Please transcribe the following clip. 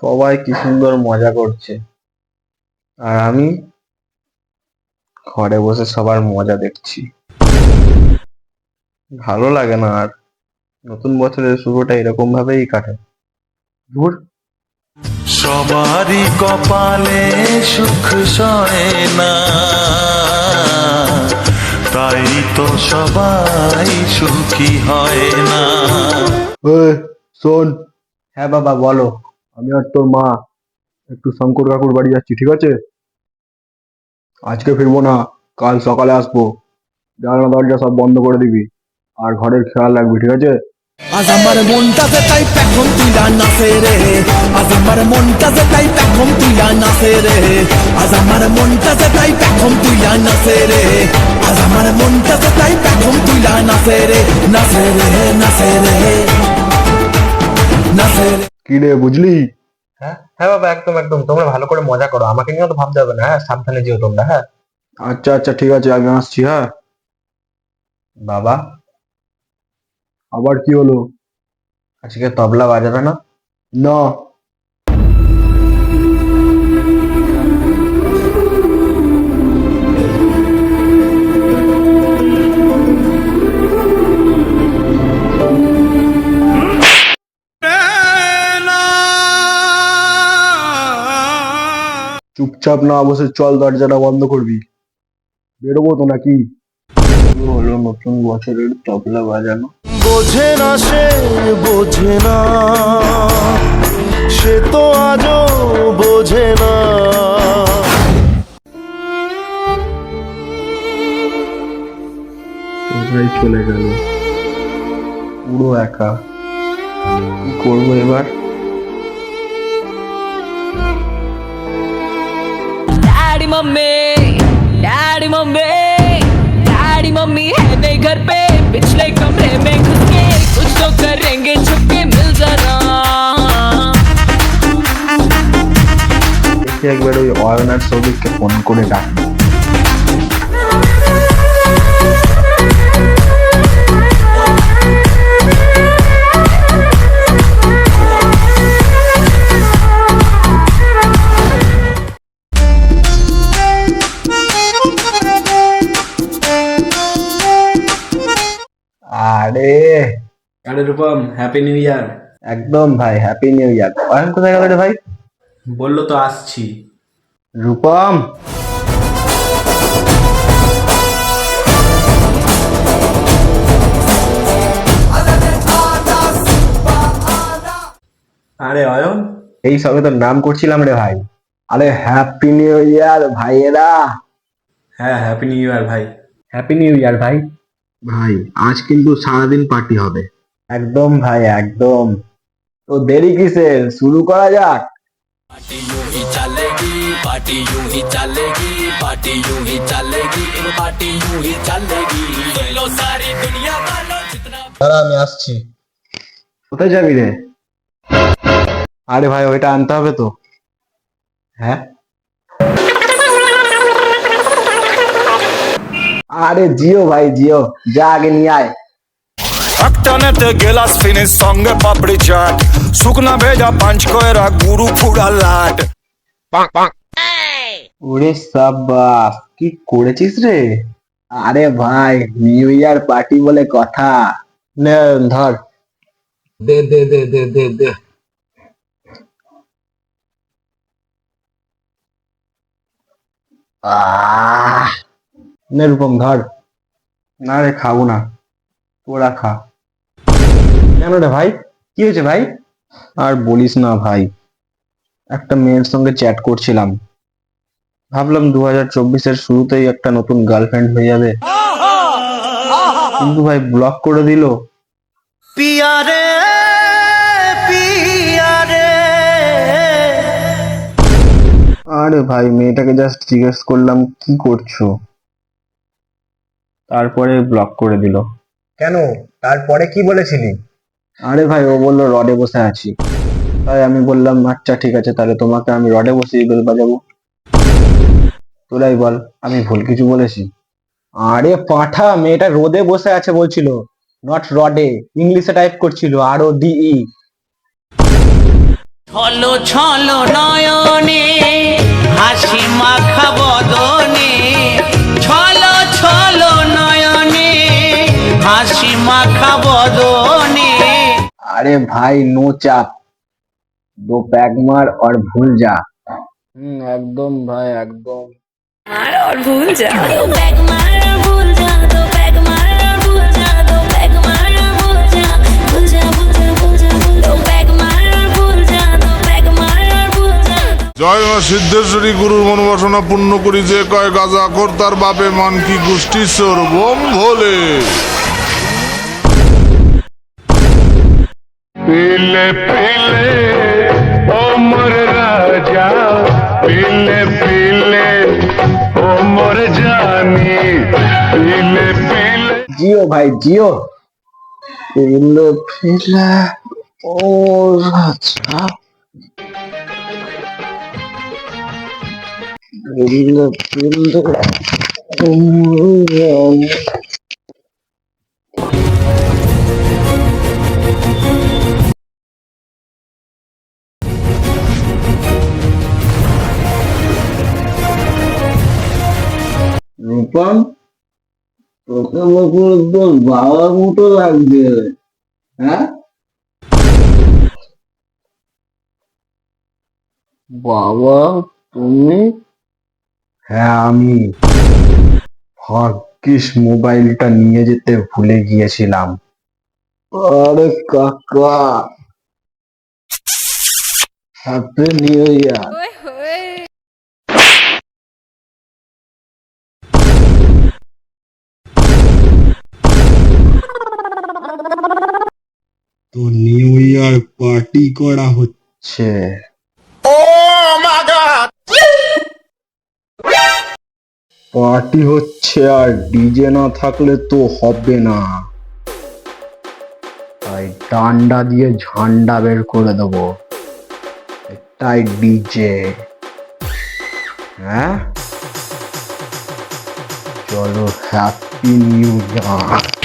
সবাই কি সুন্দর মজা করছে। আর আমি ঘরে বসে সবার মজা দেখছি। ভালো লাগে না আর। নতুন বছরের শুরুটা এরকম ভাবেই কাটে। ধুর। সবারই কপালে সুখ সয় না। তাই তো সবাই সুখী হয় না। শোন। হ্যাঁ বাবা বলো। আমি আর তোর মা একটু শঙ্কর কাকুর বাড়ি যাচ্ছি ঠিক আছে? আজকে ফিরবো না কাল সকালে আসব। জানলা দরজা সব বন্ধ করে দিবি আর ঘরের খেয়াল রাখবি ঠিক আছে? আজ আমার মনটাতে তাই এখন তুইলা নাচে রে। আজ আমার মনটাতে তাই এখন তুইলা নাচে রে। আজ আমার মনটাতে তাই এখন তুইলা নাচে রে। আজ আমার মনটাতে তাই এখন তুইলা নাচে রে। নাচে রে নাচে রে নাচে রে। কি রে বুঝলি? হ্যাঁ? হ্যাঁ বাবা একদম একদম। তোমরা ভালো করে মজা করো। আমাকে নিয়েও তো ভাবতে হবে না হ্যাঁ? সাবধানে যেও তোমরা হ্যাঁ? আচ্ছা আচ্ছা ঠিক আছে আমি আসছি হ্যাঁ? বাবা? আবার কি হলো? আজকে তবলা বাজাবে না? না। চুপচাপ না বসে চল দরজাটা বন্ধ করবি। বেরোবো তো নাকি? হলো নতুন বছরের তবলা বাজানো। বোঝে না সে বোঝে না। সে তো আজও বোঝে না। সবাই চলে গেল। পুরো একা। কি করব এবার? mummy daddy mummy daddy mummy है नहीं घर पे पिछले कमरे में घुस के कुछ तो करेंगे छुपके मिल जरा দেখি একবার ওই অয়নার সৌভিককে ফোন করে ডাকবো আরে। আরে রূপম হ্যাপি নিউ ইয়ার একদম ভাই হ্যাপি নিউ ইয়ার অয়ন কোথায় গেল রে ভাই? বলল তো আসছি। রূপম। আরে অয়ন। এই সবে তো নাম করছিলাম রে ভাই। আরে হ্যাপি নিউ ইয়ার ভাইয়েরা। হ্যাঁ হ্যাপি নিউ ইয়ার ভাই। হ্যাপি নিউ ইয়ার ভাই। ভাই আজ কিন্তু সারাদিন পার্টি হবে একদম ভাই একদম তো দেরি কিসের শুরু করা যাক यूं ही चलेगी पार्टी यूं ही चलेगी पार्टी यूं ही चलेगी पार्टी यूं ही चलेगी लो सारी दुनिया वालों जितना দাঁড়া আমি আসছি কোথায় যাবি রে আরে ভাই ওইটা আনতে হবে তো হ্যাঁ আরে জিও ভাই জিও। যা আগে নিয়ে আয়। একটানেতে গেলাস ফিনিশ সঙ্গে পাপড়ি চাট। শুকনা ভেজা পাঁচ কয়রা গুরু ফুড়া লাট। ওরে সাবাস কি করেছিস রে? আরে ভাই নিউ ইয়ার পার্টি বলে কথা। নে ধর। দে দে দে দে দে দে। আহ। নে রূপম ধর না রে খাব না। তোরা খা। কেন রে ভাই? কি হয়েছে ভাই? আর বলিস না ভাই একটা মেয়ের সঙ্গে চ্যাট করছিলাম। ভাবলাম দু হাজার চব্বিশের শুরুতেই একটা নতুন গার্লফ্রেন্ড হয়ে যাবে। কিন্তু ভাই ব্লক করে দিল। পিয়ারে পিয়ারে। আরে ভাই মেয়েটাকে জাস্ট জিজ্ঞেস করলাম কি করছ? তারপরে ব্লক করে দিল। কেন? তারপরে কি বলেছিলি? আরে ভাই ও বলল রডে বসে আছি। তাই আমি বললাম আচ্ছা ঠিক আছে তাহলে তোমাকে আমি রডে বসে বেল বাজাবো। তোরাই বল আমি ভুল কিছু বলেছি। আরে পাঠা মেয়েটা রোদে বসে আছে বলছিল নট রডে ইংলিশে টাইপ করছিল আর ও ডি ই ছলো ছলো নয়নে হাসি মাখা আরে ভাই নো চাপ। দো প্যাক মার আর ভুল যা। হুম একদম ভাই একদম। মার আর ভুল যা। দো প্যাক মার আর ভুল যা দো প্যাক মার আর ভুল যা দো প্যাক মার আর ভুল যা ভুল যা ভুল যা ভুল যা দো প্যাক মার আর ভুল যা দো প্যাক মার আর ভুল যা। জয় মা সিদ্ধেশ্বরী গুরুর মনোবাসনা পূর্ণ করি যে কয় গাজা কর্তার বাপে মান কি গোষ্ঠী সর্বম ভোলে। পিলে পিলে ওমর রাজা, পিলে পিলে ওমর জানি, পিলে পিলে। জিও ভাই, জিও। পিলে পিলে, ও রাজা। পিলে পিলে ওমর রাজা। বাবা তোকে বকুল তোর বাবার মতো লাগছে হ্যাঁ? বাবা তুমি? হ্যাঁ আমি। ভাগ্যিস মোবাইলটা নিয়ে যেতে ভুলে গিয়েছিলাম। আরে কাকা। হ্যাপি নিউ ইয়ার তো নিউ ইয়ার পার্টি করা হচ্ছে। পার্টি হচ্ছে আর ডিজে না থাকলে তো হবে না। তাই ডান্ডা দিয়ে ঝান্ডা বের করে দেবো। এটাই ডিজে। হ্যাঁ? চলো হ্যাপি নিউ ইয়ার